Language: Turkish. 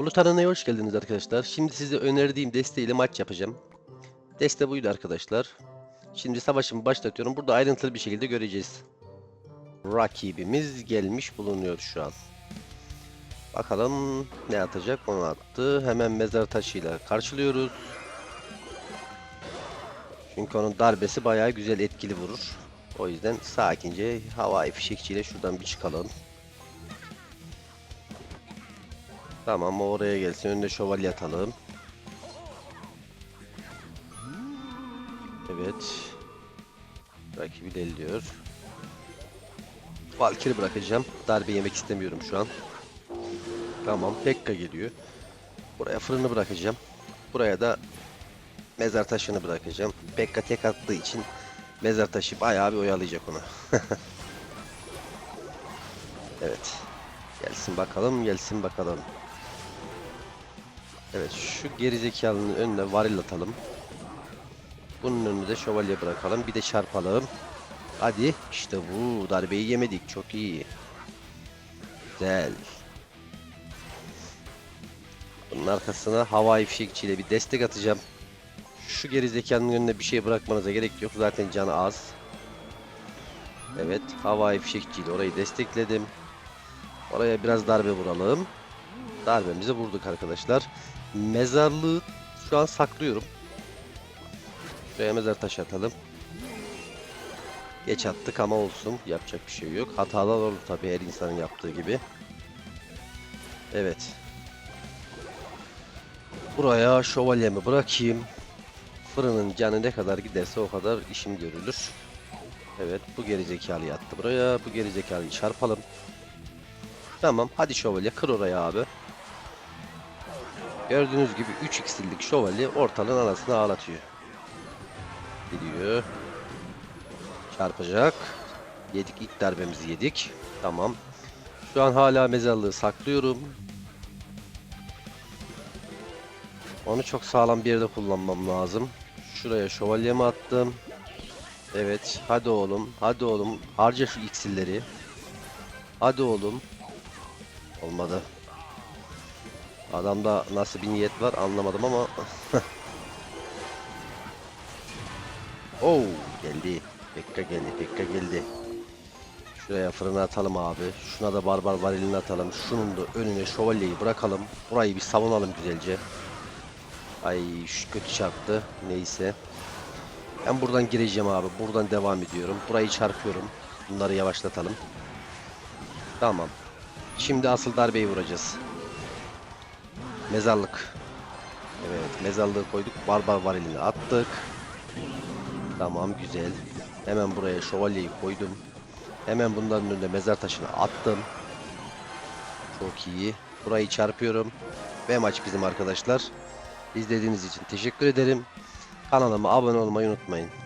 Bulut Arena'ya hoş geldiniz arkadaşlar. Şimdi size önerdiğim desteğiyle maç yapacağım. Deste buydu arkadaşlar. Şimdi savaşımı başlatıyorum. Burada ayrıntılı bir şekilde göreceğiz. Rakibimiz gelmiş bulunuyor şu an. Bakalım ne atacak onu attı. Hemen mezar taşıyla karşılıyoruz. Çünkü onun darbesi bayağı güzel etkili vurur. O yüzden sakince havai fişekçiyle şuradan bir çıkalım. Tamam o oraya gelsin. Önüne şövalye atalım. Evet. Rakibi deliliyor. Valkyrie bırakacağım. Darbe yemek istemiyorum şu an. Tamam Pekka geliyor. Buraya fırını bırakacağım. Buraya da mezar taşını bırakacağım. Pekka tek attığı için mezar taşı bayağı bir oyalayacak onu. evet. Gelsin bakalım, gelsin bakalım. Evet, şu gerizekalının önüne varil atalım. Bunun önüne de şövalye bırakalım. Bir de çarpalım. Hadi. işte bu. Darbeyi yemedik. Çok iyi. Güzel. Bunun arkasına havai fişekçiyle bir destek atacağım. Şu gerizekanın önüne bir şey bırakmanıza gerek yok. Zaten canı az. Evet. Havai fişekçiyle orayı destekledim. Oraya biraz darbe vuralım. Darbemizi vurduk arkadaşlar. Mezarlığı şu an saklıyorum. Şuraya mezar taşı atalım. Geç attık ama olsun. Yapacak bir şey yok. Hatalar olur tabii her insanın yaptığı gibi. Evet. Buraya şövalyemi bırakayım. Fırının canı ne kadar giderse o kadar işim görülür. Evet bu gerizekalı yattı buraya. Bu gerizekalıyı çarpalım. Tamam hadi şövalye kır oraya abi. Gördüğünüz gibi 3 x'lik şövalye ortalığın anasını ağlatıyor. Gidiyor. Çarpacak. Yedik ilk darbemizi yedik. Tamam. Şu an hala mezarlığı saklıyorum. Onu çok sağlam bir yerde kullanmam lazım. Şuraya şövalyemi attım. Evet. Hadi oğlum. Hadi oğlum. Harca şu iksirleri. Hadi oğlum. Olmadı. Adamda nasıl bir niyet var anlamadım ama. oh geldi. Pekka geldi. Pekka geldi. Şuraya fırına atalım abi. Şuna da barbar varilini atalım. Şunun da önüne şövalyeyi bırakalım. Burayı bir savunalım güzelce. Ay şu kötü çarptı. Neyse. Ben buradan gireceğim abi. Buradan devam ediyorum. Burayı çarpıyorum. Bunları yavaşlatalım. Tamam. Şimdi asıl darbeyi vuracağız. Mezarlık. Evet mezarlığı koyduk. Barbar varilini attık. Tamam güzel. Hemen buraya şövalyeyi koydum. Hemen bunların önüne mezar taşını attım. Çok iyi. Burayı çarpıyorum. Ve maç bizim arkadaşlar. İzlediğiniz için teşekkür ederim. Kanalıma abone olmayı unutmayın.